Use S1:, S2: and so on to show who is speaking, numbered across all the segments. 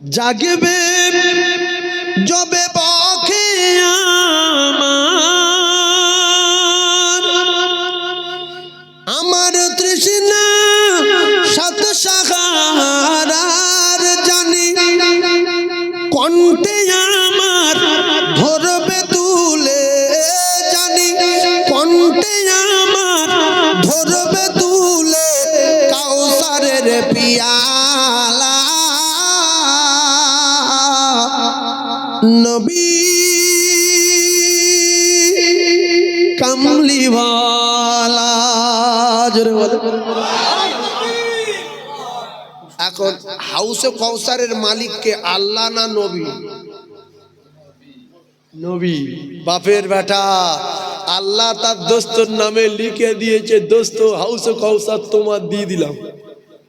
S1: জাগবে জবে পখে নবী কামলিওয়ালা জোরে বলে এখন হাউসে কৌসারের মালিককে আল্লাহ না নবী? নবী। বাপের বেটা, আল্লাহ তার দোস্তর নামে লিখে দিয়েছে, দোস্ত হাউসে কৌসার তোমার দিয়ে দিলাম।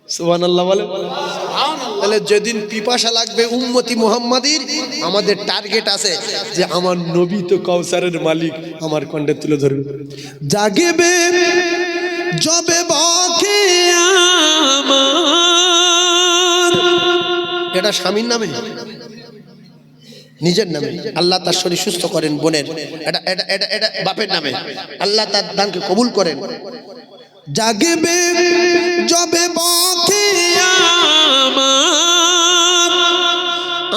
S1: সুবান আল্লাহ বলে। তাহলে যেদিন পিপাসা লাগবে উম্মতি মোহাম্মদীর, আমাদের টার্গেট আছে যে আমার নবী তো কৌসারের মালিক, আমার কণ্ঠে তুলে ধরবে। জাগবে যবে বকে এটা স্বামীর নামে? নিজের নামে? আল্লাহ তার শরীর সুস্থ করেন বোনের। এটা এটা এটা এটা বাপের নামে। আল্লাহ তার দানকে কবুল করেন। জাগবে যবে বকে আমার।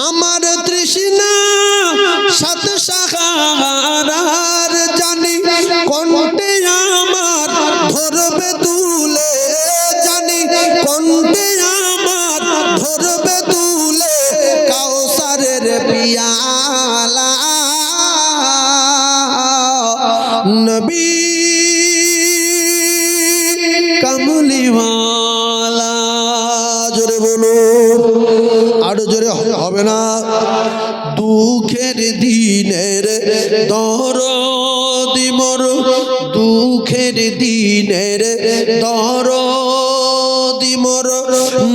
S1: আমার তৃষ্ণা সাত সাহারার জানি কণ্ঠে আমার ধরবে তুলে জানি কণ্ঠে আমার ধরবে তুলে কাউসারের পিয়ালা। নবী হবে- না। দুঃখের দিনের দর দিমর দুঃখের দিনের দর দিমর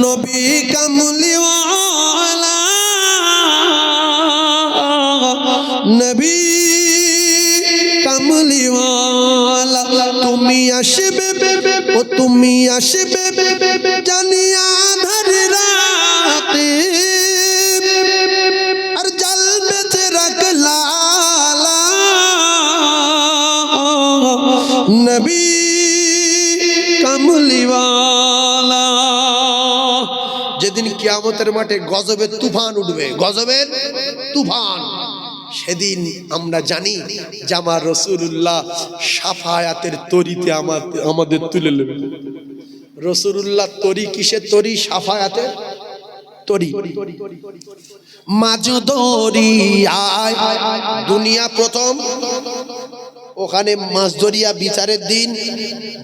S1: নবী কামলিওয়ালা নবী কামলিওয়ালা, তুমি আসবে ও তুমি আসবে জানিয়া নবী কামলিওয়ালা। যেদিন কিয়ামতের মাঠে গজবের তুফান উঠবে, গজবের তুফান, সেদিন আমরা জানি যে আমার রসুল্লাহ সাফায়াতের তরিতে আমার আমাদের তুলে নেবে। রসুল্লাহ তরি কিসের তরি? সাফায়াতের তরি। মাজুদরি আয় দুনিয়া প্রথম ওখানে মাছ ধরিয়া বিচারের দিন,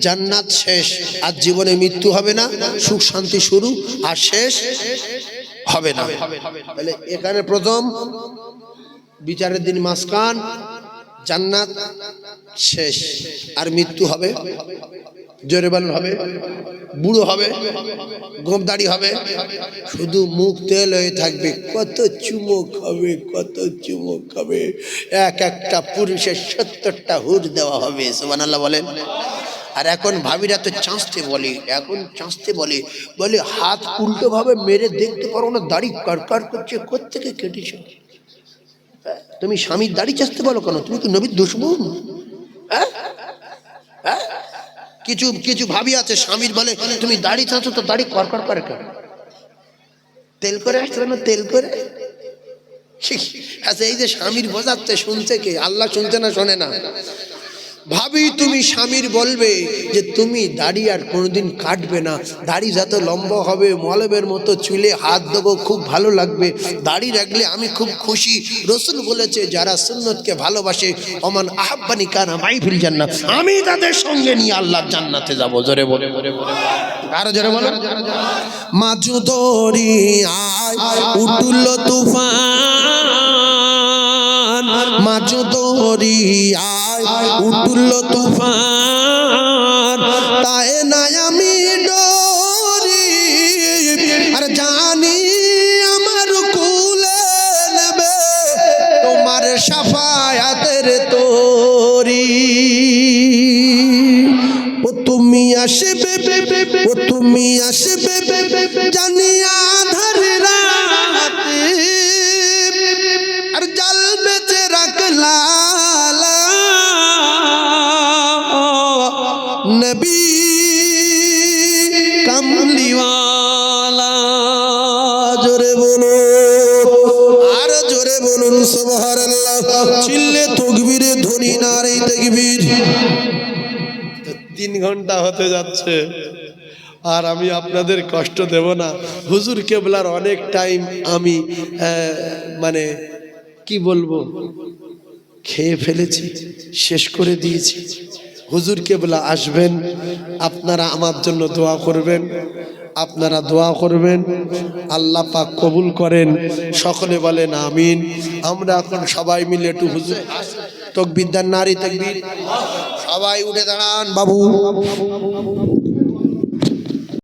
S1: জান্নাত শেষ। আর জীবনে মৃত্যু হবে না, সুখ শান্তি শুরু, আর শেষ হবে না। তাহলে এখানে প্রথম, বিচারের দিন মাসকান জান্নাত শেষ, আর মৃত্যু হবে। জোরে বলেন হবে। বুড়ো হবে গোমদাড়ি হবে। শুধু মুখ তেল হয়ে থাকবে। কত চুমুক হবে, কত চুমুক হবে। এক একটা পুরুষের সত্তরটা হুর দেওয়া হবে সোমান আল্লাহ বলেন। আর এখন ভাবিরা তো চাঁচতে বলে, এখন চাঁচতে বলে। বলে, হাত উল্টো ভাবে মেরে দেখতে পারো না, দাড়ি কার করছে কোথেকে কেটেছো? তুমি স্বামীর দাড়ি চাচতে বলো কেন? তুমি কি নবীর দুশ্মন? কিছু কিছু ভাবি আছে, স্বামীর বলে, তুমি দাড়ি চাচ্ছ তো দাড়ি করকর করে কেন তেল করে আসছে না, তেল করে? আচ্ছা এই যে স্বামীর বোঝাচ্ছে, শুনছে কে? আল্লাহ শুনছে না, শোনে না? ভাবি তুমি স্বামীর বলবে যে তুমি দাড়ি আর কোনোদিন কাটবে না। দাড়ি যত লম্বা হবে মলবের মতো চুলে হাত দেবো, খুব ভালো লাগবে। দাড়ি রাখলে আমি খুব খুশি। রসুল বলেছে, যারা সুন্নতকে ভালোবাসে, অমান আহাব্বানি কানা মাই ফিল জান্নাত। আমি তাদের সঙ্গে নিয়ে আল্লাহ জান্নাতে যাব। জোরে বলে। আরও জোরে বলো। মাজু দরি উঠল তুফান। মাজু দরি আয়। উঠল তুফান। তাই নাই আমি ডরি। আর জানি আমার কুলে নেবে তোমার সাফায়াতের তোরি। ও তুমি আসবে, ও তুমি আসবে, জানি ঘণ্টা হতে যাচ্ছে। আর আমি আপনাদের কষ্ট দেব না। হুজুর কেবলার অনেক টাইম আমি মানে কি বলব? খেয়ে ফেলেছি, শেষ করে দিয়েছি। হুজুর কেবলা আসবেন, আপনারা আমার জন্য দোয়া করবেন, আপনারা দোয়া করবেন, আল্লাহ পাক কবুল করেন, সকলে বলেন আমিন। আমরা এখন সবাই মিলে একটু হুজুর তকবিদ্যার নারী তকবির। সবাই উঠে দাঁড়ান বাবু।